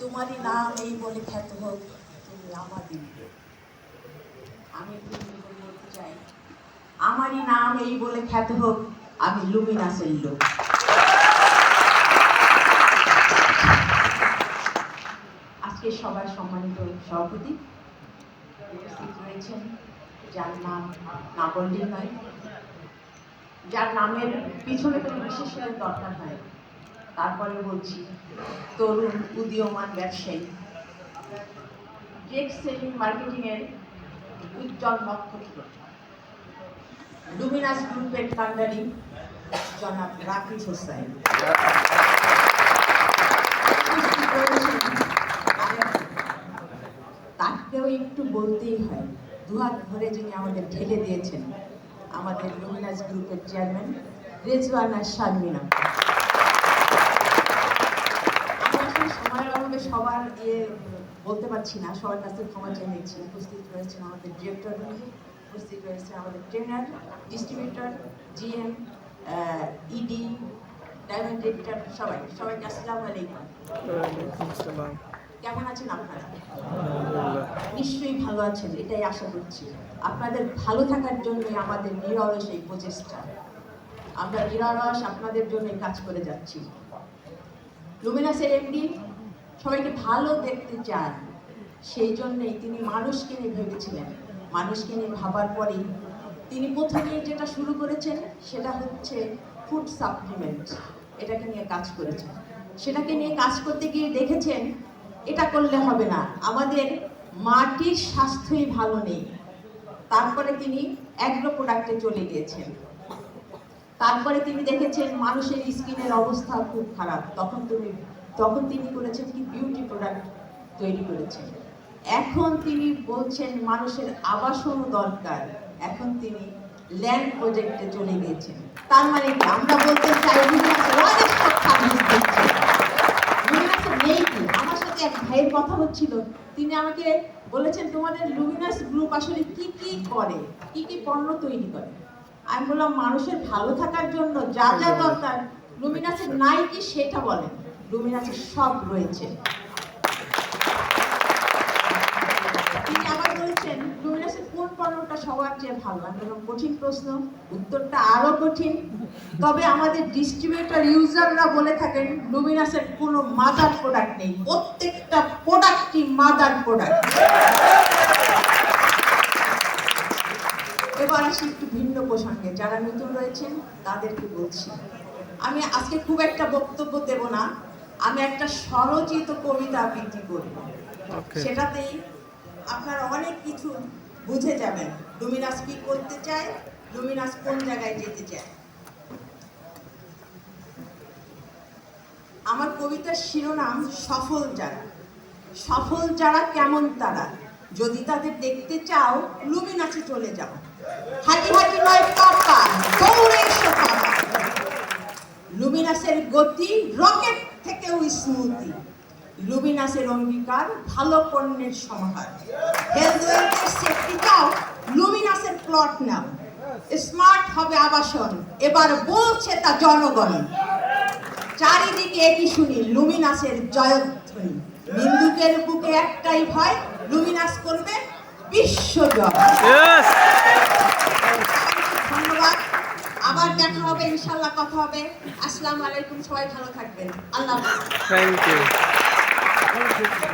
তোমারই নাম এই বলে খ্যাত হোক, তুমি আমাদের। আমি বলতে চাই, আমারই নাম এই বলে খ্যাত হোক, আমি লুমিনাসের লোক। আজকে সবার সম্মানিত সভাপতি উপস্থিত রয়েছেন, যার নাম না নয় যার নামের পিছনে কোনো বিশেষ করে দরকার হয়। তারপরে বলছি, তরুণ, উদীয়মান ব্যবসায়ী ডেক সেলিং মার্কেটিং এর উজ্জ্বল নক্ষত্র লুমিনাস গ্রুপের কান্ডারি জনাব রাকিব উপস্থিত তাকেও একটু বলতেই হয়, দুহাত ধরে যিনি আমাদের ঢেলে দিয়েছেন, আমাদের লুমিনাস গ্রুপের চেয়ারম্যান রেজওয়ানা শারমিনা। আমি আসলে অভাবে সবার ইয়ে বলতে পারছি না সবার কাছে ক্ষমা চেয়ে নিচ্ছি। উপস্থিত রয়েছেন আমাদের ডিরেক্টর উপস্থিত রয়েছে আমাদের trainer distributor GM ED diamond editor সবাই সবাইকে আসসালামু আলাইকুম। কেমন আছেন আপনারা? নিশ্চয়ই ভালো আছেন এটাই আশা করছি। আপনাদের ভালো থাকার জন্যই আমাদের নিরলস এই প্রচেষ্টা। আমরা নিরলস আপনাদের জন্যই কাজ করে যাচ্ছি। লুমিনাসের এমডি সবাইকে ভালো দেখতে চান, সেই জন্যই তিনি মানুষকে নিয়ে ভেবেছিলেন। মানুষকে নিয়ে ভাবার পরেই তিনি প্রথমেই যেটা শুরু করেছেন, সেটা হচ্ছে ফুড সাপ্লিমেন্ট এটাকে নিয়ে কাজ করেছেন। সেটাকে নিয়ে কাজ করতে গিয়ে দেখেছেন, এটা করলে হবে না, আমাদের মাটির স্বাস্থ্যই ভালো নেই। তারপরে তিনি অ্যাগ্রো প্রোডাক্টে চলে গিয়েছেন। তারপরে তিনি দেখেছেন মানুষের স্কিনের অবস্থা খুব খারাপ। তখন তুমি তখন তিনি করেছেন কি বিউটি প্রোডাক্ট তৈরি করেছেন। এখন তিনি বলছেন মানুষের আবাসনও দরকার। এখন তিনি ল্যান্ড প্রজেক্টে চলে গিয়েছেন। তার মানে কি? আমরা বলতে চাই আমার সাথে এক ভাইয়ের কথা হচ্ছিল। তিনি আমাকে বলেছেন, তোমাদের লুমিনাস গ্রুপ আসলে কি কি করে? কি কি পণ্য তৈরি করে? আমি বললাম মানুষের ভালো থাকার জন্য যা যা দরকার লুমিনাসের নাই কি সেটা বলেন লুমিনাসের সব রয়েছে। তিনি আবার বলেছেন লুমিনাসের কোন পণ্যটা সবার চেয়ে ভালো? আমি কঠিন প্রশ্ন উত্তরটা আরও কঠিন। তবে আমাদের ডিস্ট্রিবিউটর ইউজাররা বলে থাকেন লুমিনাসের কোনো মাদার প্রোডাক্ট নেই। প্রত্যেকটা প্রোডাক্টই মাদার প্রোডাক্ট এবার আসি একটু ভিন্ন প্রসঙ্গে যারা নতুন রয়েছেন তাদেরকে বলছি। আমি আজকে খুব একটা বক্তব্য দেব না আমি একটা স্বরচিত কবিতা আবৃত্তি করব সেটাতেই আপনারা অনেক কিছু বুঝে যাবেন। লুমিনাস কি করতে চায়? লুমিনাস কোন জায়গায় যেতে চায়? আমার কবিতার শিরোনাম সফল যারা। সফল যারা কেমন তারা? যদি তাদের দেখতে চাও লুমিনাসে চলে যাও। হাঁটি হাঁটি নয় পাপা দৌড়ে এসো পাপা লুমিনাসের গতি রকেট থেকেও স্মুতি লুমিনাসের অঙ্গীকার ভালো পণ্যের সমাহার। হেলথ সেফটি চাও লুমিনাসের প্লট নাও। স্মার্ট হবে আবাসন, এবার বলছে তা জনগণ। চারিদিকে একই শুনি লুমিনাসের জয়ধ্বনি। নিন্দুকের বুকে একটাই ভয় লুমিনাস করবে বিশ্বজয় ধন্যবাদ। আবার দেখা হবে ইনশাল্লাহ কথা হবে। আসসালামু আলাইকুম সবাই ভালো থাকবেন। আল্লাহ থ্যাংক ইউ